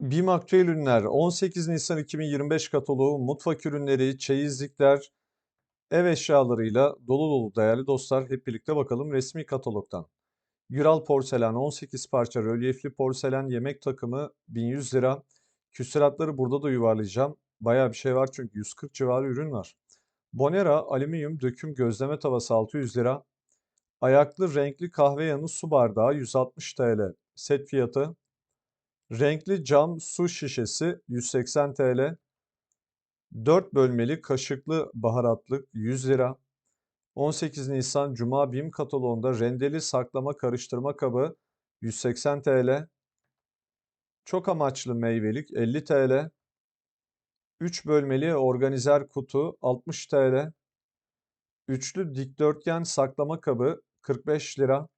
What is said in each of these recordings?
BİM Aktüel Ürünler 18 Nisan 2025 kataloğu mutfak ürünleri, çeyizlikler, ev eşyalarıyla dolu dolu değerli dostlar. Hep birlikte bakalım resmi katalogdan. Güral porselen 18 parça rölyefli porselen yemek takımı 1100 lira. Küsuratları burada da yuvarlayacağım. Bayağı bir şey var çünkü 140 civarı ürün var. Bonera alüminyum döküm gözleme tavası 600 lira. Ayaklı renkli kahve yanı su bardağı 160 TL set fiyatı. Renkli cam su şişesi 180 TL. 4 bölmeli kaşıklı baharatlık 100 lira. 18 Nisan Cuma BİM kataloğunda rendeli saklama karıştırma kabı 180 TL. Çok amaçlı meyvelik 50 TL. 3 bölmeli organizer kutu 60 TL. Üçlü dikdörtgen saklama kabı 45 lira.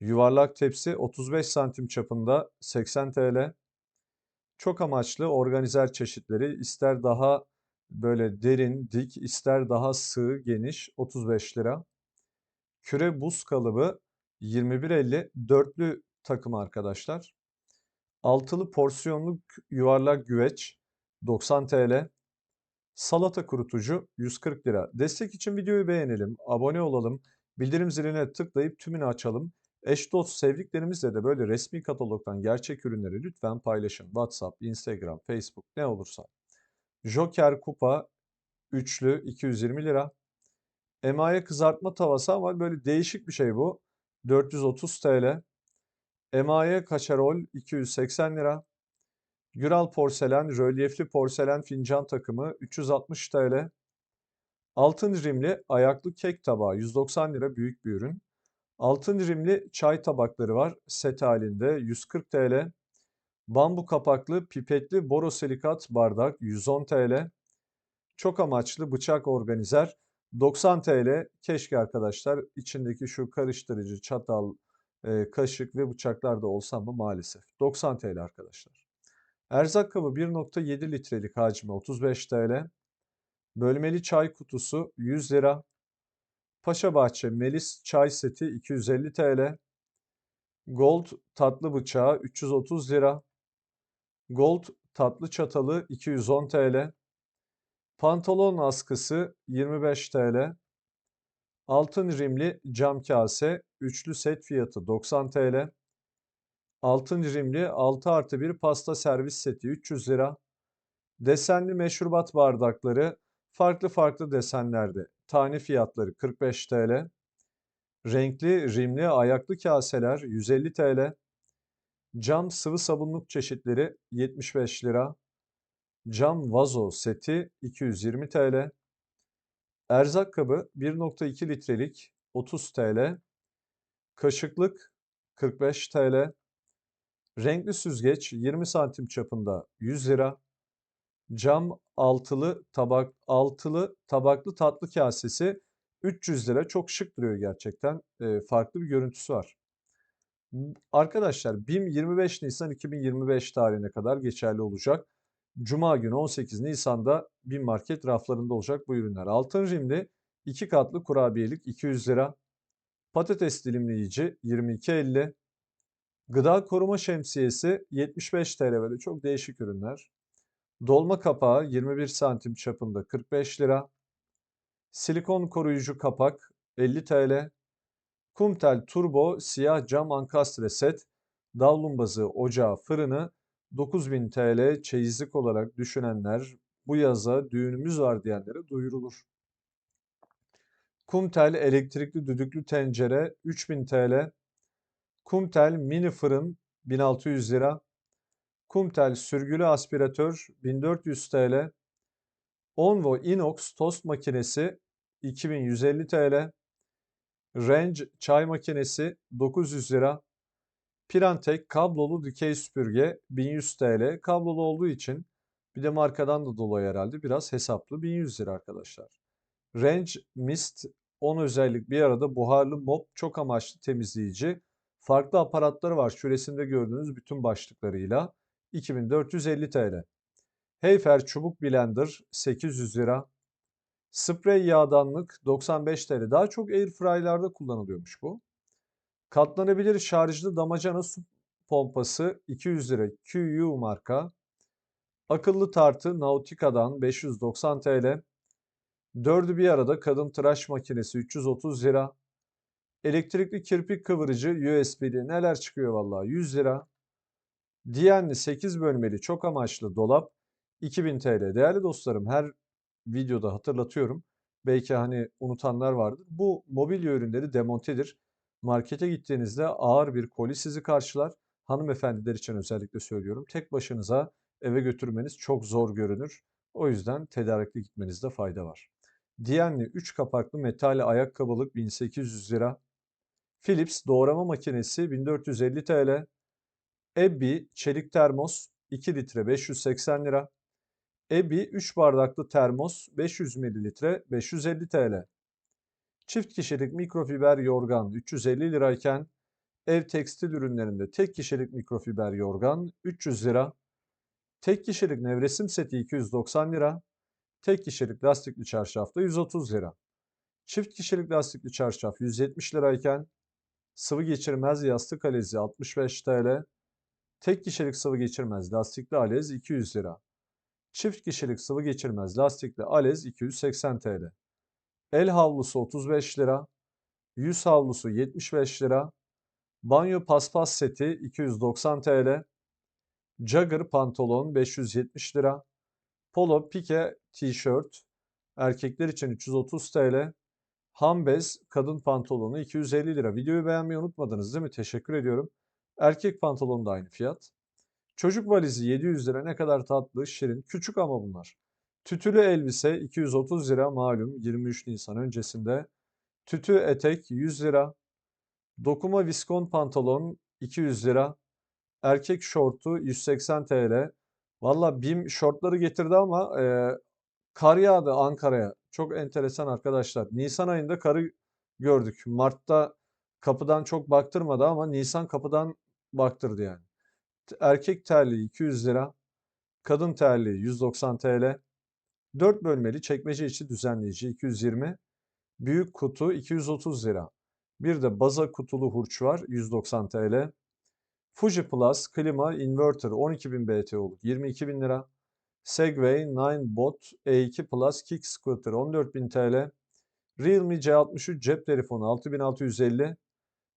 Yuvarlak tepsi 35 santim çapında 80 TL. Çok amaçlı organizer çeşitleri ister daha böyle derin, dik, ister daha sığ, geniş 35 lira. Küre buz kalıbı 21.50 dörtlü takım arkadaşlar. Altılı porsiyonluk yuvarlak güveç 90 TL. Salata kurutucu 140 lira. Destek için videoyu beğenelim, abone olalım, bildirim ziline tıklayıp tümünü açalım. Eş dost sevdiklerimizle de böyle resmi katalogdan gerçek ürünleri lütfen paylaşın. WhatsApp, Instagram, Facebook ne olursa. Joker kupa üçlü 220 lira. Emaye kızartma tavası ama böyle değişik bir şey bu. 430 TL. Emaye kaçarol 280 lira. Güral porselen, rölyefli porselen fincan takımı 360 TL. Altın rimli ayaklı kek tabağı 190 lira büyük bir ürün. Altın rimli çay tabakları var set halinde 140 TL. Bambu kapaklı pipetli borosilikat bardak 110 TL. Çok amaçlı bıçak organizer 90 TL. Keşke arkadaşlar içindeki şu karıştırıcı çatal, e, kaşık ve bıçaklar da olsa ama maalesef. 90 TL arkadaşlar. Erzak kabı 1.7 litrelik hacmi 35 TL. Bölmeli çay kutusu 100 lira. Paşabahçe Melis çay seti 250 TL. Gold tatlı bıçağı 330 lira. Gold tatlı çatalı 210 TL. Pantolon askısı 25 TL. Altın rimli cam kase üçlü set fiyatı 90 TL. Altın rimli 6 artı 1 pasta servis seti 300 lira. Desenli meşrubat bardakları farklı farklı desenlerde. Tane fiyatları 45 TL. Renkli rimli ayaklı kaseler 150 TL. Cam sıvı sabunluk çeşitleri 75 lira. Cam vazo seti 220 TL. Erzak kabı 1.2 litrelik 30 TL. Kaşıklık 45 TL. Renkli süzgeç 20 santim çapında 100 lira. Cam altılı tabak altılı tabaklı tatlı kasesi 300 lira. Çok şık duruyor gerçekten. E, farklı bir görüntüsü var. Arkadaşlar BİM 25 Nisan 2025 tarihine kadar geçerli olacak. Cuma günü 18 Nisan'da BİM market raflarında olacak bu ürünler. Altın rimli 2 katlı kurabiyelik 200 lira. Patates dilimleyici 22.50. Gıda koruma şemsiyesi 75 TL böyle çok değişik ürünler. Dolma kapağı 21 santim çapında 45 lira. Silikon koruyucu kapak 50 TL. Kumtel Turbo siyah cam ankastre set. Davlumbazı ocağı fırını 9000 TL çeyizlik olarak düşünenler bu yaza düğünümüz var diyenlere duyurulur. Kumtel elektrikli düdüklü tencere 3000 TL. Kumtel mini fırın 1600 lira. Kumtel sürgülü aspiratör 1400 TL. Onvo Inox tost makinesi 2150 TL. Range çay makinesi 900 lira. Pirantek kablolu dikey süpürge 1100 TL. Kablolu olduğu için bir de markadan da dolayı herhalde biraz hesaplı 1100 lira arkadaşlar. Range Mist 10 özellik bir arada buharlı mop çok amaçlı temizleyici. Farklı aparatları var şu resimde gördüğünüz bütün başlıklarıyla. 2450 TL. Heyfer çubuk blender 800 lira. Sprey yağdanlık 95 TL. Daha çok airfryer'larda kullanılıyormuş bu. Katlanabilir şarjlı damacana su pompası 200 lira QU marka. Akıllı tartı Nautica'dan 590 TL. Dördü bir arada kadın tıraş makinesi 330 lira. Elektrikli kirpik kıvırıcı USB'li neler çıkıyor vallahi 100 lira. Diyenli 8 bölmeli çok amaçlı dolap 2000 TL. Değerli dostlarım her videoda hatırlatıyorum. Belki hani unutanlar vardır. Bu mobilya ürünleri demontedir. Markete gittiğinizde ağır bir koli sizi karşılar. Hanımefendiler için özellikle söylüyorum. Tek başınıza eve götürmeniz çok zor görünür. O yüzden tedarikli gitmenizde fayda var. Diyenli 3 kapaklı metal ayakkabılık 1800 lira. Philips doğrama makinesi 1450 TL. Ebbi çelik termos 2 litre 580 lira. Ebbi 3 bardaklı termos 500 mililitre 550 TL. Çift kişilik mikrofiber yorgan 350 lirayken ev tekstil ürünlerinde tek kişilik mikrofiber yorgan 300 lira. Tek kişilik nevresim seti 290 lira. Tek kişilik lastikli çarşaf da 130 lira. Çift kişilik lastikli çarşaf 170 lirayken sıvı geçirmez yastık alezi 65 TL. Tek kişilik sıvı geçirmez lastikli alez 200 lira. Çift kişilik sıvı geçirmez lastikli alez 280 TL. El havlusu 35 lira. Yüz havlusu 75 lira. Banyo paspas seti 290 TL. Jagger pantolon 570 lira. Polo pike tişört erkekler için 330 TL. Hambez kadın pantolonu 250 lira. Videoyu beğenmeyi unutmadınız değil mi? Teşekkür ediyorum. Erkek pantolonu da aynı fiyat. Çocuk valizi 700 lira ne kadar tatlı, şirin. Küçük ama bunlar. Tütülü elbise 230 lira malum 23 Nisan öncesinde. Tütü etek 100 lira. Dokuma viskon pantolon 200 lira. Erkek şortu 180 TL. Valla BİM şortları getirdi ama e, kar yağdı Ankara'ya. Çok enteresan arkadaşlar. Nisan ayında karı gördük. Mart'ta kapıdan çok baktırmadı ama Nisan kapıdan baktırdı yani. Erkek terliği 200 lira. Kadın terliği 190 TL. 4 bölmeli çekmece içi düzenleyici 220. Büyük kutu 230 lira. Bir de baza kutulu hurç var 190 TL. Fuji Plus klima inverter 12.000 BTU'luk 22.000 lira. Segway 9 Bot E2 Plus Kick Scooter 14.000 TL. Realme C63 cep telefonu 6650.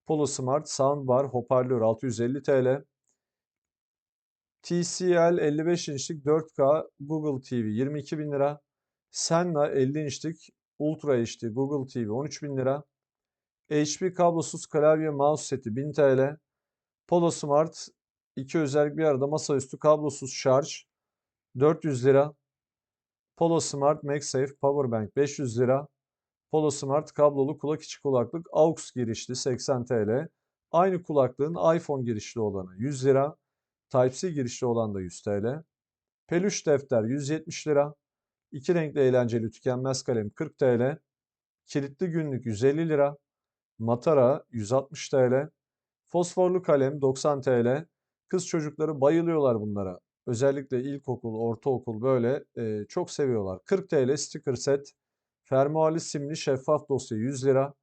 Polo Smart Soundbar hoparlör 650 TL. TCL 55 inçlik 4K Google TV 22 bin lira. Senna 50 inçlik Ultra HD Google TV 13 bin lira. HP kablosuz klavye mouse seti 1000 TL. Polo Smart iki özellik bir arada masaüstü kablosuz şarj 400 lira. Polo Smart MagSafe Powerbank 500 lira. Polo Smart kablolu kulak içi kulaklık AUX girişli 80 TL. Aynı kulaklığın iPhone girişli olanı 100 lira. Type-C girişli olan da 100 TL. Peluş defter 170 lira. İki renkli eğlenceli tükenmez kalem 40 TL. Kilitli günlük 150 lira. Matara 160 TL. Fosforlu kalem 90 TL. Kız çocukları bayılıyorlar bunlara. Özellikle ilkokul, ortaokul böyle e, çok seviyorlar. 40 TL sticker set. Fermuarlı simli şeffaf dosya 100 lira.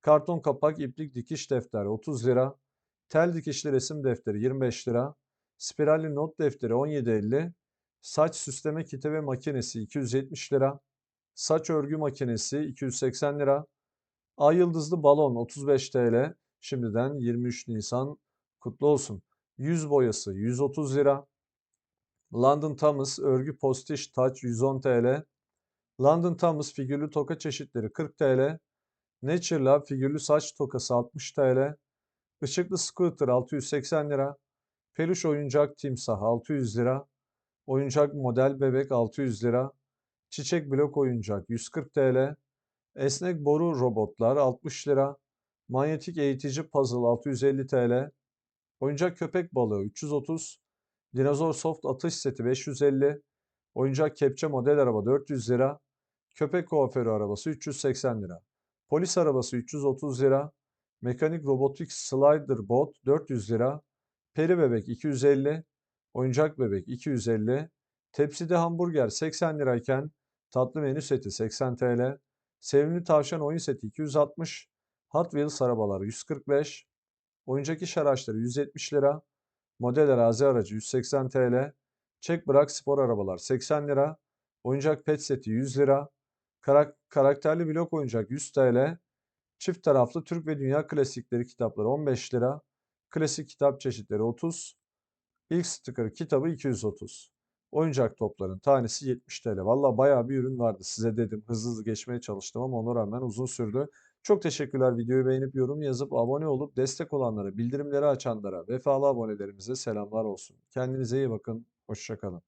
Karton kapak iplik dikiş defteri 30 lira. Tel dikişli resim defteri 25 lira. Spiralli not defteri 17.50. Saç süsleme kiti ve makinesi 270 lira. Saç örgü makinesi 280 lira. Ay yıldızlı balon 35 TL. Şimdiden 23 Nisan kutlu olsun. Yüz boyası 130 lira. London Thomas örgü postiş taç 110 TL. London Thomas figürlü toka çeşitleri 40 TL. Nature Love figürlü saç tokası 60 TL. Işıklı scooter 680 lira. Peluş oyuncak timsah 600 lira. Oyuncak model bebek 600 lira. Çiçek blok oyuncak 140 TL. Esnek boru robotlar 60 lira. Manyetik eğitici puzzle 650 TL. Oyuncak köpek balığı 330. Dinozor soft atış seti 550. Oyuncak kepçe model araba 400 lira. Köpek kuaförü arabası 380 lira. Polis arabası 330 lira. Mekanik robotik slider bot 400 lira. Peri bebek 250. Oyuncak bebek 250. Tepside hamburger 80 lirayken tatlı menü seti 80 TL. Sevimli tavşan oyun seti 260. Hot Wheels arabaları 145. Oyuncak iş araçları 170 lira. Model arazi aracı 180 TL. Çek bırak spor arabalar 80 lira. Oyuncak pet seti 100 lira. Karak- karakterli blok oyuncak 100 TL. Çift taraflı Türk ve Dünya klasikleri kitapları 15 lira. Klasik kitap çeşitleri 30. İlk sticker kitabı 230. Oyuncak topların tanesi 70 TL. Valla bayağı bir ürün vardı. Size dedim hızlı hızlı geçmeye çalıştım ama ona rağmen uzun sürdü. Çok teşekkürler. Videoyu beğenip yorum yazıp abone olup destek olanlara, bildirimleri açanlara, vefalı abonelerimize selamlar olsun. Kendinize iyi bakın. Hoşçakalın.